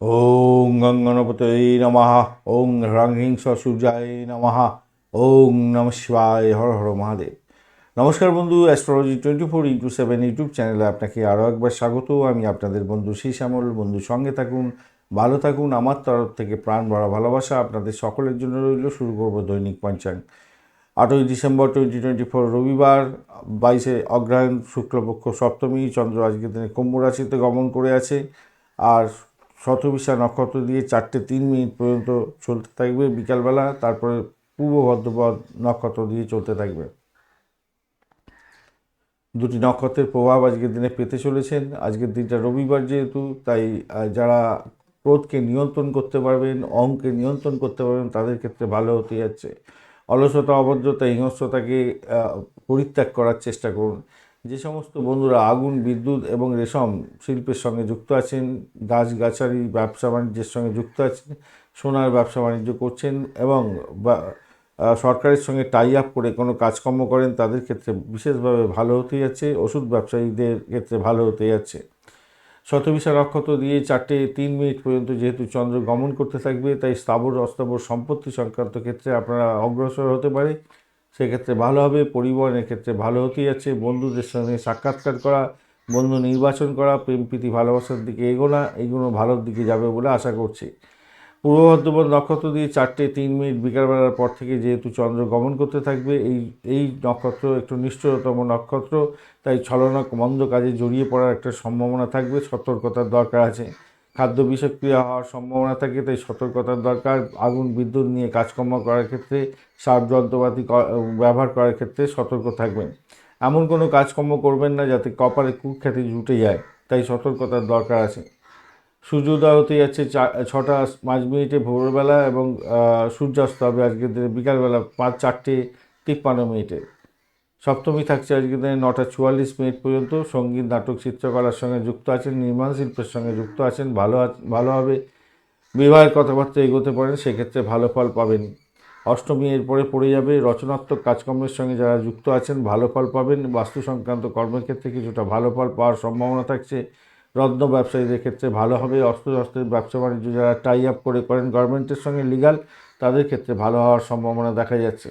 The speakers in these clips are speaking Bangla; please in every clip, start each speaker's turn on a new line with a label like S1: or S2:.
S1: ওং গঙ্গনপতে নমঃ। ওং হ্রাং হিং সূর্যায় নমঃ। ওং নম শিবায় হর হর মহাদেব। নমস্কার বন্ধু astrology twenty four into seven YouTube চ্যানেলে আপনাকে আরও একবার স্বাগত। আমি আপনাদের বন্ধু শ্রী শ্যামল বন্ধু সঙ্গে থাকুন, ভালো থাকুন, আমার তরফ থেকে প্রাণ ভরা ভালোবাসা আপনাদের সকলের জন্য রইল। শুরু করব দৈনিক পঞ্চাঙ্গ। আটই ডিসেম্বর টোয়েন্টি টোয়েন্টি ফোর রবিবার, বাইশে অগ্রহায়ণ, শুক্লপক্ষ সপ্তমী, চন্দ্র আজকের দিনে কুম্ভ রাশিতে গমন করে আছে। আর শতবিশা নক্ষত্র দিয়ে চারটে তিন মিনিট পর্যন্ত চলতে থাকবে। বিকালবেলা, তারপরে পূর্ব ভদ্রপদ নক্ষত্র দিয়ে চলতে থাকবে। দুটি নক্ষত্রের প্রভাব আজকের দিনে পেতে চলেছেন। আজকের দিনটা রবিবার যেহেতু, তাই যারা ক্রোধকে নিয়ন্ত্রণ করতে পারবেন অঙ্কে নিয়ন্ত্রণ করতে পারবেন, তাদের ক্ষেত্রে ভালো হতে যাচ্ছে। অলসতা, অভদ্রতা, হিংস্রতাকে পরিত্যাগ করার চেষ্টা করুন। যে সমস্ত বন্ধুরা আগুন, বিদ্যুৎ এবং রেশম শিল্পের সঙ্গে যুক্ত আছেন গাছগাছালি ব্যবসা বাণিজ্যের সঙ্গে যুক্ত আছেন, সোনার ব্যবসা বাণিজ্য করছেন এবং সরকারের সঙ্গে টাই আপ করে কোনো কাজকর্ম করেন, তাদের ক্ষেত্রে বিশেষভাবে ভালো হতে যাচ্ছে, ওষুধ ব্যবসায়ীদের ক্ষেত্রে ভালো হতে যাচ্ছে। শতবিশা নক্ষত্র দিয়ে চারটে তিন মিনিট পর্যন্ত যেহেতু চন্দ্র গমন করতে থাকবে, তাই স্থাবর অস্থাবর সম্পত্তি সংক্রান্ত ক্ষেত্রে আপনারা অগ্রসর হতে পারে। সেক্ষেত্রে ভালো হবে, পরিবহনের ক্ষেত্রে ভালো হতে যাচ্ছে, বন্ধুদের সঙ্গে সাক্ষাৎকার করা, বন্ধু নির্বাচন করা, প্রেম প্রীতি, ভালোবাসার দিকে এগোনা, এগুলো ভালোর দিকে যাবে বলে আশা করছি। পূর্ব বর্ধমান নক্ষত্র দিয়ে চারটে তিন মিনিট বিকালবেলার পর থেকে যেহেতু চন্দ্র গমন করতে থাকবে, এই এই নক্ষত্র একটু নিশ্চয়তম নক্ষত্র, তাই ছলনা মন্দ কাজে জড়িয়ে পড়ার একটা সম্ভাবনা থাকবে, সতর্কতার দরকার আছে। খাদ্য বিষক্রিয়া হওয়ার সম্ভাবনা থাকে, তাই সতর্কতার দরকার। আগুন, বিদ্যুৎ নিয়ে কাজকর্ম করার ক্ষেত্রে, সার, যন্ত্রপাতি ব্যবহার করার ক্ষেত্রে সতর্ক থাকবেন। এমন কোনো কাজকর্ম করবেন না, যাতে কপালে কুখ্যাতি জুটে যায়, তাই সতর্কতার দরকার আছে। সূর্যোদয় হতে যাচ্ছে ছটা পাঁচ মিনিটে ভোরবেলা এবং সূর্যাস্ত হবে আজকের দিনে বিকালবেলা পাঁচ চারটে তিপ্পান্ন মিনিটে। সপ্তমী থাকছে আজকের দিনে নটা চুয়াল্লিশ মিনিট পর্যন্ত। সংগীত, নাটক, চিত্রকলার সঙ্গে যুক্ত আছেন, নির্মাণ শিল্পের সঙ্গে যুক্ত আছেন, ভালো ভালোভাবে বিবাহের কথাবার্তা এগোতে পারেন, সেক্ষেত্রে ভালো ফল পাবেন। অষ্টমী এরপরে পড়ে যাবে। রচনাত্মক কাজকর্মের সঙ্গে যারা যুক্ত আছেন, ভালো ফল পাবেন। বাস্তু সংক্রান্ত কর্মের ক্ষেত্রে কিছুটা ভালো ফল পাওয়ার সম্ভাবনা থাকছে। রত্ন ব্যবসায়ীদের ক্ষেত্রে ভালো হবে। অস্ত্র শস্ত্রের ব্যবসা বাণিজ্য যারা টাই আপ করে করেন গভর্নমেন্টের সঙ্গে লিগাল তাদের ক্ষেত্রে ভালো হওয়ার সম্ভাবনা দেখা যাচ্ছে।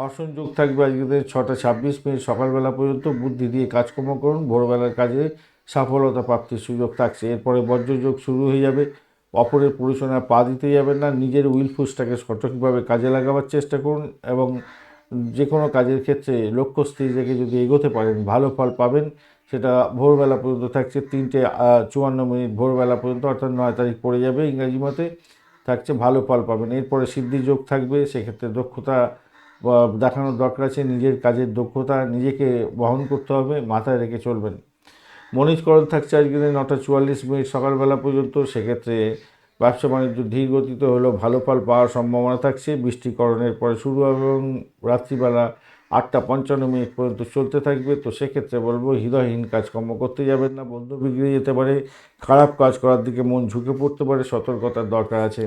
S1: হর্ষণ যোগ থাকবে আজকে ছটা ছাব্বিশ মিনিট সকালবেলা পর্যন্ত। বুদ্ধি দিয়ে কাজকর্ম করুন, ভোরবেলার কাজে সফলতা প্রাপ্তির সুযোগ থাকছে। এরপরে বজ্রযোগ শুরু হয়ে যাবে। অপরের পরিচালনায় পা দিতে যাবেন না। নিজের উইলফুসটাকে সঠিকভাবে কাজে লাগাবার চেষ্টা করুন এবং যে কোনো কাজের ক্ষেত্রে লক্ষ্য স্থির রেখে যদি এগোতে পারেন, ভালো ফল পাবেন। সেটা ভোরবেলা পর্যন্ত থাকছে। তিনটে চুয়ান্ন মিনিট ভোরবেলা পর্যন্ত, অর্থাৎ নয় তারিখ পড়ে যাবে ইংরাজি মতে। থাকছে ভালো ফল পাবেন। এরপরে সিদ্ধি যোগ থাকবে। সেক্ষেত্রে দক্ষতা দেখানোর দরকার আছে, নিজের কাজের দক্ষতা নিজেকে বহন করতে হবে, মাথায় রেখে চলবেন। মনীষকরণ থাকছে আজকে নটা চুয়াল্লিশ মিনিট সকালবেলা পর্যন্ত, সেক্ষেত্রে ব্যবসা বাণিজ্য ধীর গতিতে হলেও ভালো ফল পাওয়ার সম্ভাবনা থাকছে। বৃষ্টিকরণের পরে শুরু হবে এবং রাত্রিবেলা আটটা পঞ্চান্ন মিনিট পর্যন্ত চলতে থাকবে। তো সেক্ষেত্রে বলব, হৃদয়হীন কাজকর্ম করতে যাবেন না। বন্ধু বিগড়ে যেতে পারে, খারাপ কাজ করার দিকে মন ঝুঁকে পড়তে পারে, সতর্কতার দরকার আছে।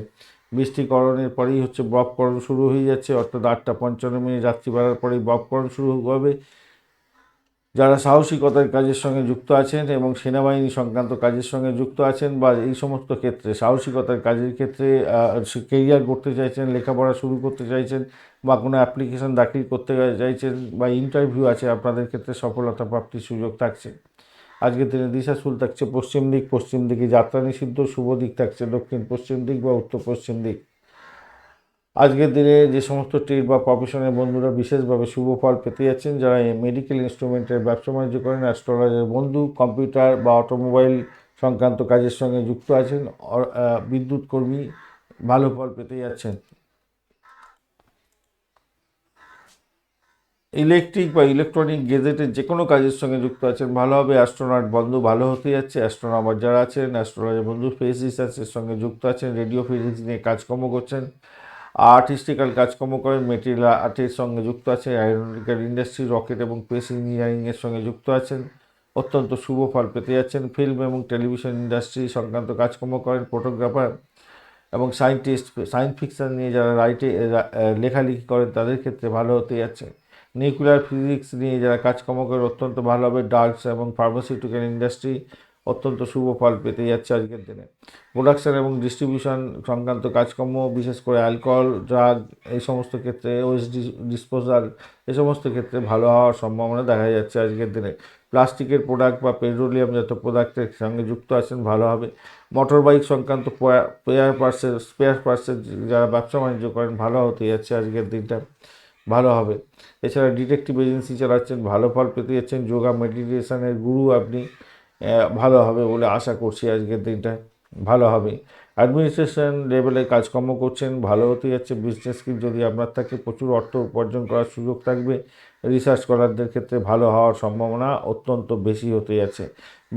S1: বৃষ্টিকরণের পরেই হচ্ছে বপকরণ শুরু হয়ে যাচ্ছে, অর্থাৎ আটটা পঞ্চান্ন মিনিট রাত্রিবেলার পরেই বপকরণ শুরু হবে। যারা সাহসিকতার কাজের সঙ্গে যুক্ত আছেন এবং সেনাবাহিনী সংক্রান্ত কাজের সঙ্গে যুক্ত আছেন বা এই সমস্ত ক্ষেত্রে সাহসিকতার কাজের ক্ষেত্রে কেরিয়ার করতে চাইছেন, লেখাপড়া শুরু করতে চাইছেন বা কোনো অ্যাপ্লিকেশন দাখিল করতে চাইছেন বা ইন্টারভিউ আছে, আপনাদের ক্ষেত্রে সফলতা প্রাপ্তির সুযোগ থাকছে। আজকের দিনে দিশাশুল থাকছে পশ্চিম দিক, পশ্চিম দিকে যাত্রা নিষিদ্ধ, শুভ দিক থাকছে দক্ষিণ, পশ্চিম দিক বা উত্তর পশ্চিম দিক। আজকের দিনে যে সমস্ত ট্রেড বা প্রফেশনের বন্ধুরা বিশেষভাবে শুভ ফল পেতে যাচ্ছেন, যারা মেডিকেল ইনস্ট্রুমেন্টের ব্যবসা বাণিজ্য করেন অ্যাস্ট্রোলজার বন্ধু কম্পিউটার বা অটোমোবাইল সংক্রান্ত কাজের সঙ্গে যুক্ত আছেন বিদ্যুৎ কর্মী ভালো ফল পেতে যাচ্ছেন। ইলেকট্রিক বা ইলেকট্রনিক গেজেটের যে কোনো কাজের সঙ্গে যুক্ত আছেন, ভালো হবে, অ্যাস্ট্রোনট বন্ধু ভালো হতে যাচ্ছে, অ্যাস্ট্রোনমার যারা আছেন অ্যাস্ট্রোলজার বন্ধু, ফেস রিসার্চের সঙ্গে যুক্ত আছেন, রেডিও, ফিজিক্স নিয়ে কাজকর্ম করছেন, আর্টিস্টিক্যাল কাজকর্ম করেন মেটেরিয়াল আর্টের সঙ্গে যুক্ত আছে অ্যারোনটিক্যাল ইন্ডাস্ট্রি রকেট এবং স্পেস ইঞ্জিনিয়ারিংয়ের সঙ্গে যুক্ত আছেন, অত্যন্ত শুভ ফল পেতে যাচ্ছেন ফিল্ম এবং টেলিভিশন ইন্ডাস্ট্রি সংক্রান্ত কাজকর্ম করেন ফটোগ্রাফার এবং সায়েন্টিস্ট সায়েন্স ফিকশন নিয়ে যারা রাইটে লেখালেখি করেন, তাদের ক্ষেত্রে ভালো হতে যাচ্ছে। নিউক্লিয়ার ফিজিক্স নিয়ে যারা কাজকর্ম করে অত্যন্ত ভালো হবে। ডার্কস এবং ফার্মাসিউটিক্যাল ইন্ডাস্ট্রি অত্যন্ত শুভ ফল পেতে যাচ্ছে আজকের দিনে। প্রোডাকশন এবং ডিস্ট্রিবিউশন সংক্রান্ত কাজকর্ম, বিশেষ করে অ্যালকোহল ড্রাগ এই সমস্ত ক্ষেত্রে ওয়েস্ট ডিসপোজাল এই সমস্ত ক্ষেত্রে ভালো হওয়ার সম্ভাবনা দেখা যাচ্ছে আজকের দিনে। প্লাস্টিকের প্রোডাক্ট বা পেট্রোলিয়াম জাত প্রোডাক্টের সঙ্গে যুক্ত আছেন, ভালো হবে। মোটর বাইক সংক্রান্ত পেয়ার পার্সেল স্পেয়ার পার্সেল যারা ব্যবসা বাণিজ্য করেন, ভালো হতে যাচ্ছে আজকের দিনটা। ভালো হবে। এছাড়া ডিটেকটিভ এজেন্সি চালাচ্ছেন, ভালো ফল পেতে যাচ্ছেন। যোগা মেডিটেশনের গুরু আপনি ভালো হবে বলে আশা করছি আজকের দিনটা। ভালো হবে। অ্যাডমিনিস্ট্রেশন লেভেলে কাজকর্ম করছেন, ভালো হতে যাচ্ছে। বিজনেস স্কিল যদি আপনার থাকে, প্রচুর অর্থ উপার্জন করার সুযোগ থাকবে। রিসার্চ করারদের ক্ষেত্রে ভালো হওয়ার সম্ভাবনা অত্যন্ত বেশি হতে যাচ্ছে।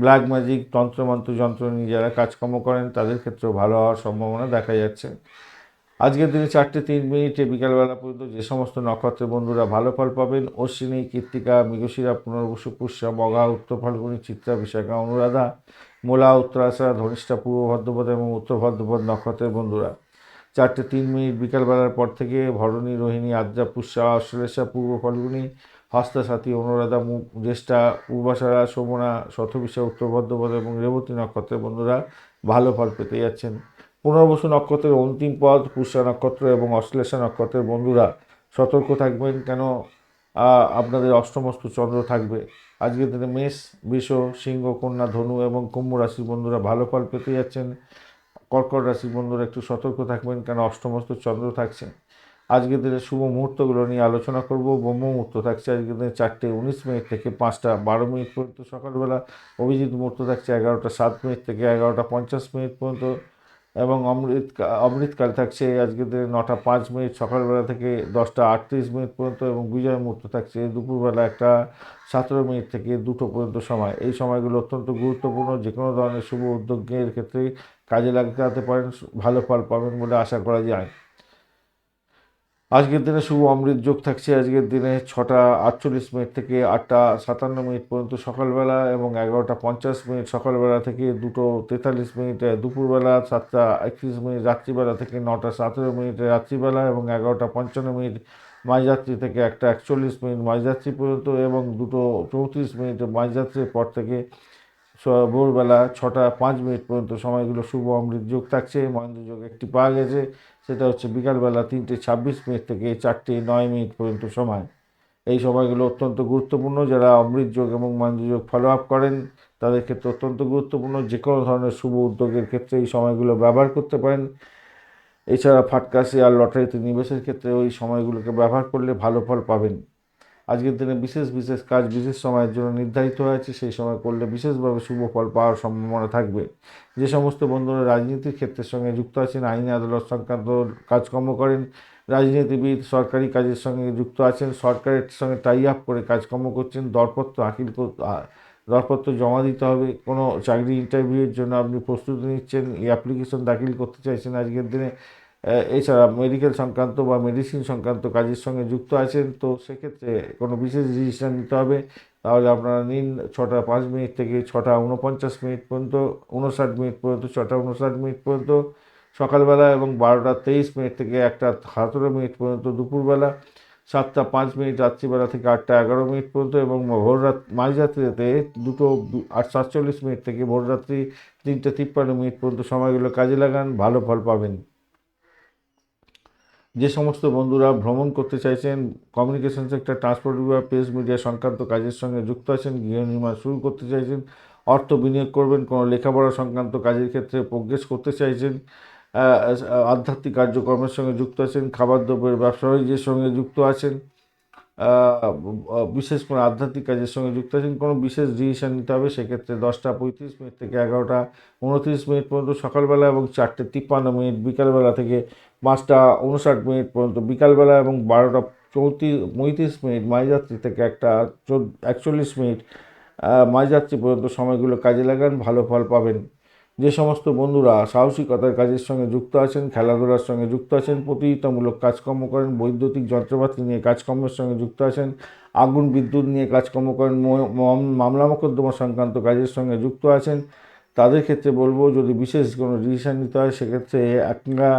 S1: ব্ল্যাক ম্যাজিক তন্ত্রমন্ত্র, যন্ত্র নিয়ে যারা কাজকর্ম করেন, তাদের ক্ষেত্রেও ভালো হওয়ার সম্ভাবনা দেখা যাচ্ছে। আজকের দিনে চারটে তিন মিনিটে বিকালবেলা পর্যন্ত যে সমস্ত নক্ষত্রের বন্ধুরা ভালো ফল পাবেন, অশ্বিনী, কৃত্তিকা, মৃগশিরা, পুনর্বসু, পুষ্যা, মগা, উত্তর ফাল্গুনী, চিত্রা, বিশাখা, অনুরাধা, মোলা, উত্তরাশা, ধনিষ্ঠা, পূর্ব ভদ্রপদ এবং উত্তর ভদ্রপদ নক্ষত্রের বন্ধুরা। চারটে তিন মিনিট বিকালবেলার পর থেকে ভরণী, রোহিণী, আদ্রা, পুষ্যা, অশ্লেষা, পূর্ব ফাল্গুনী, হস্তাসাথী, অনুরাধা, মু- জ্যেষ্ঠা পূর্বাশারা শোভনা শতবিশা, উত্তর ভদ্রপদ এবং রেবতী নক্ষত্রের বন্ধুরা ভালো ফল পেতে যাচ্ছেন। পুনর্বসু নক্ষত্রের অন্তিম পদ, পুষ্যা নক্ষত্র এবং অশ্লেষা নক্ষত্রের বন্ধুরা, সতর্ক থাকবেন কেন? আপনাদের অষ্টমস্ত চন্দ্র থাকবে। আজকের দিনে মেষ, বৃষ, সিংহ, কন্যা, ধনু এবং কুম্ভ রাশির বন্ধুরা ভালো ফল পেতে যাচ্ছেন। কর্কট রাশির বন্ধুরা একটু সতর্ক থাকবেন কেন? অষ্টমস্ত চন্দ্র থাকছেন আজকের দিনে শুভ মুহূর্তগুলো নিয়ে আলোচনা করব। ব্রহ্ম মুহূর্ত থাকছে আজকের দিনে চারটে উনিশ মিনিট থেকে পাঁচটা বারো মিনিট পর্যন্ত সকালবেলা। অভিজিৎ মুহূর্ত থাকছে এগারোটা সাত মিনিট থেকে এগারোটা পঞ্চাশ মিনিট পর্যন্ত। এবং অমৃত অমৃতকাল থাকছে আজকে নটা পাঁচ মিনিট, সকালবেলা থেকে দশটা আটত্রিশ মিনিট পর্যন্ত এবং বিজয় মুহূর্ত থাকছে দুপুরবেলা একটা সতেরো মিনিট থেকে দুটো পর্যন্ত সময়। এই সময়গুলো অত্যন্ত গুরুত্বপূর্ণ যে কোনো ধরনের শুভ উদ্যোগের ক্ষেত্রে কাজে লাগাতে পারেন, ভালো ফল পাবেন বলে আশা করা যায়। আজকের দিনে শুভ অমৃত যোগ থাকছে। আজকের দিনে ছটা আটচল্লিশ মিনিট থেকে আটটা সাতান্ন মিনিট পর্যন্ত সকালবেলা এবং এগারোটা পঞ্চাশ মিনিট সকালবেলা থেকে দুটো তেতাল্লিশ মিনিট দুপুরবেলা সাতটা একত্রিশ মিনিট, রাত্রিবেলা থেকে নটা সতেরো মিনিট রাত্রিবেলা এবং এগারোটা পঞ্চান্ন মিনিট মাঝরাত্রি থেকে একটা একচল্লিশ মিনিট মাঝরাত্রি পর্যন্ত এবং দুটো চৌত্রিশ মিনিট মাঝরাত্রির পর থেকে ভোরবেলা ছটা পাঁচ মিনিট পর্যন্ত সময়গুলো শুভ অমৃত যোগ থাকছে, মহেন্দ্র যোগ একটি পাওয়া গেছে। সেটা হচ্ছে বিকালবেলা তিনটে ছাব্বিশ মিনিট থেকে চারটে নয় মিনিট পর্যন্ত সময়। এই সময়গুলো অত্যন্ত গুরুত্বপূর্ণ। যারা অমৃত যোগ এবং মহেন্দ্র যোগ ফলো আপ করেন, তাদের ক্ষেত্রে অত্যন্ত গুরুত্বপূর্ণ। যে কোনো ধরনের শুভ উদ্যোগের ক্ষেত্রে এই সময়গুলো ব্যবহার করতে পারেন। এছাড়া ফাটকা, শেয়ার, লটারিতে নিবেশের ক্ষেত্রে ওই সময়গুলোকে ব্যবহার করলে ভালো ফল পাবেন। আজকের দিনে বিশেষ বিশেষ কাজ বিশেষ সময়ের জন্য নির্ধারিত হয়েছে, সেই সময় করলে বিশেষভাবে শুভ ফল পাওয়ার সম্ভাবনা থাকবে। যে সমস্ত বন্ধুরা রাজনীতির ক্ষেত্রের সঙ্গে যুক্ত আছেন, আইন, আদালত সংক্রান্ত কাজকর্ম করেন, রাজনীতিবিদ, সরকারি কাজের সঙ্গে যুক্ত আছেন, সরকারের সঙ্গে টাই আপ করে কাজকর্ম করছেন, দরপত্র আকিল দরপত্র জমা দিতে হবে, কোনো চাকরি ইন্টারভিউয়ের জন্য আপনি প্রস্তুতি নিচ্ছেন, এই অ্যাপ্লিকেশন দাখিল করতে চাইছেন আজকের দিনে এছাড়া মেডিকেল সংক্রান্ত বা মেডিসিন সংক্রান্ত কাজের সঙ্গে যুক্ত আছেন, তো সেক্ষেত্রে কোনো বিশেষ ডিসিশন নিতে হবে। তাহলে আপনারা নিন ছটা পাঁচ মিনিট থেকে ছটা উনপঞ্চাশ মিনিট পর্যন্ত উনষাট মিনিট পর্যন্ত, ছটা উনষাট মিনিট পর্যন্ত, সকালবেলা এবং বারোটা তেইশ মিনিট থেকে একটা সতেরো মিনিট পর্যন্ত দুপুরবেলা, সাতটা পাঁচ মিনিট রাত্রিবেলা থেকে আটটা এগারো মিনিট পর্যন্ত এবং ভোররাত মাঝরাত্রিতে দুটো আট সাতচল্লিশ মিনিট থেকে ভোররাত্রি তিনটে তিপ্পান্ন মিনিট পর্যন্ত সময়গুলো কাজে লাগান, ভালো ফল পাবেন। যে সমস্ত বন্ধুরা ভ্রমণ করতে চাইছেন কমিউনিকেশন সেক্টর ট্রান্সপোর্ট বিভাগ প্রেস মিডিয়া সংক্রান্ত কাজের সঙ্গে যুক্ত আছেন, গৃহ নির্মাণ শুরু করতে চাইছেন, অর্থ বিনিয়োগ করবেন, কোনো লেখাপড়া সংক্রান্ত কাজের ক্ষেত্রে প্রোগ্রেস করতে চাইছেন আধ্যাত্মিক কার্যক্রমের সঙ্গে যুক্ত আছেন খাবার দ্রব্যের ব্যবসা বাণিজ্যের সঙ্গে যুক্ত আছেন বিশেষ করে আধ্যাত্মিক কাজের সঙ্গে যুক্ত আছেন, কোনো বিশেষ ডিসিশন নিতে হবে, সেক্ষেত্রে দশটা পঁয়ত্রিশ মিনিট থেকে এগারোটা উনত্রিশ মিনিট পর্যন্ত সকালবেলা এবং চারটে তিপ্পান্ন মিনিট বিকালবেলা থেকে পাঁচটা উনষাট মিনিট পর্যন্ত বিকালবেলা এবং বারোটা চৌত্রিশ, পঁয়ত্রিশ মিনিট মাঝরাত্রি থেকে একটা একচল্লিশ মিনিট মাঝরাত্রি পর্যন্ত সময়গুলো কাজে লাগান, ভালো ফল পাবেন। যে সমস্ত বন্ধুরা সাহসিকতার কাজের সঙ্গে যুক্ত আছেন, খেলাধুলার সঙ্গে যুক্ত আছেন, প্রতিযোগিতামূলক কাজকর্ম করেন, বৈদ্যুতিক যন্ত্রপাতি নিয়ে কাজকর্মের সঙ্গে যুক্ত আছেন, আগুন বিদ্যুৎ নিয়ে কাজকর্ম করেন মামলা মোকদ্দমা সংক্রান্ত কাজের সঙ্গে যুক্ত আছেন, তাদের ক্ষেত্রে বলব যদি বিশেষ কোনো ডিসিশন নিতে হয়, সেক্ষেত্রে একটা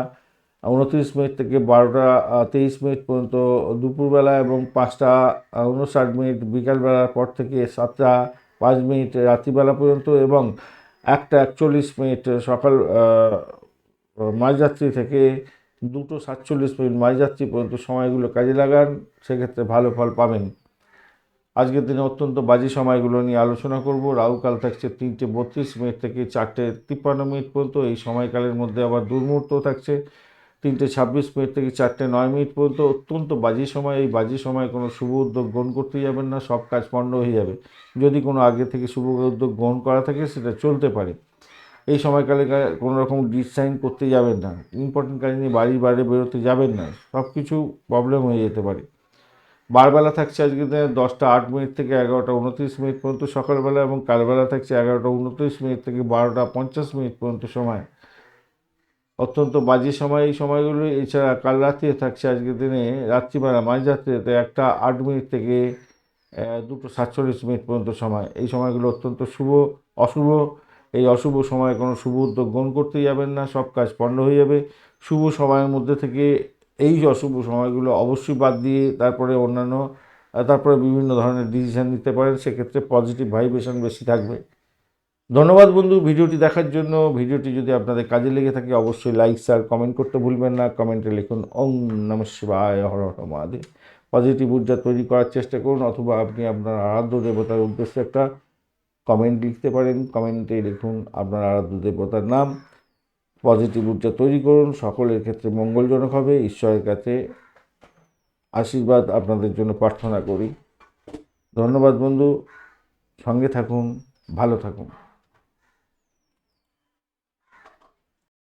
S1: উনত্রিশ মিনিট থেকে বারোটা তেইশ মিনিট পর্যন্ত দুপুরবেলা এবং পাঁচটা উনষাট মিনিট বিকালবেলার পর থেকে সাতটা, পাঁচ মিনিট রাত্রিবেলা পর্যন্ত এবং একটা একচল্লিশ মিনিট সকাল মাঝরাত্রি থেকে দুটো সাতচল্লিশ মিনিট মাঝরাত্রি পর্যন্ত সময়গুলো কাজে লাগান, সেক্ষেত্রে ভালো ফল পাবেন। আজকের দিনে অত্যন্ত বাজে সময়গুলো নিয়ে আলোচনা করব। রাহুকাল থাকছে তিনটে বত্রিশ মিনিট থেকে চারটে তিপ্পান্ন মিনিট পর্যন্ত। এই সময়কালের মধ্যে আবার দুর্মূর্ত থাকছে। তিনটে ছাব্বিশ মিনিট থেকে চারটে নয় মিনিট পর্যন্ত অত্যন্ত বাজে সময়। এই বাজে সময় কোনো শুভ উদ্যোগ গ্রহণ করতে যাবেন না, সব কাজ পণ্ড হয়ে যাবে। যদি কোনো আগে থেকে শুভ উদ্যোগ গ্রহণ করা থাকে, সেটা চলতে পারে। এই সময়কালে কোনো রকম ডিসাইন করতে যাবেন না। ইম্পর্টেন্ট কাজ নিয়ে বাড়ি বাইরে বেরোতে যাবেন না। সব কিছু প্রবলেম হয়ে যেতে পারে। বারবেলা থাকছে আজকে দিনে দশটা আট মিনিট থেকে এগারোটা উনত্রিশ মিনিট পর্যন্ত সকালবেলা এবং কালবেলা থাকছে এগারোটা উনত্রিশ মিনিট থেকে বারোটা পঞ্চাশ মিনিট পর্যন্ত সময়। অত্যন্ত বাজে সময় এই সময়গুলো। এছাড়া কাল রাত্রে থাকছে আজকের দিনে রাত্রিবেলা মাঝরাত্রিতে একটা আট মিনিট থেকে দুটো সাতচল্লিশ মিনিট পর্যন্ত সময়। এই সময়গুলো অত্যন্ত শুভ, অশুভ। এই অশুভ সময়ে কোনো শুভ উদ্যোগ গ্রহণ করতে যাবেন না, সব কাজ পণ্ড হয়ে যাবে। শুভ সময়ের মধ্যে থেকে এই অশুভ সময়গুলো অবশ্যই বাদ দিয়ে তারপরে অন্যান্য, তারপরে বিভিন্ন ধরনের ডিসিশন নিতে পারেন। সেক্ষেত্রে পজিটিভ ভাইব্রেশন বেশি থাকবে। ধন্যবাদ বন্ধু, ভিডিওটি দেখার জন্য। ভিডিওটি যদি আপনাদের কাজে লেগে থাকে, অবশ্যই লাইক শেয়ার কমেন্ট করতে ভুলবেন না। কমেন্টে লিখুন, ওম নম শিবায় হর হর মহাদেব। পজিটিভ ঊর্জা তৈরি করার চেষ্টা করুন, অথবা আপনি আপনার আরাধ্য দেবতার উদ্দেশ্যে একটা কমেন্ট লিখতে পারেন। কমেন্টে লিখুন আপনার আরাধ্য দেবতার নাম। পজিটিভ ঊর্জা তৈরি করুন, সকলের ক্ষেত্রে মঙ্গলজনক হবে। ঈশ্বরের কাছে আশীর্বাদ আপনাদের জন্য প্রার্থনা করি। ধন্যবাদ বন্ধু, সঙ্গে থাকুন, ভালো থাকুন।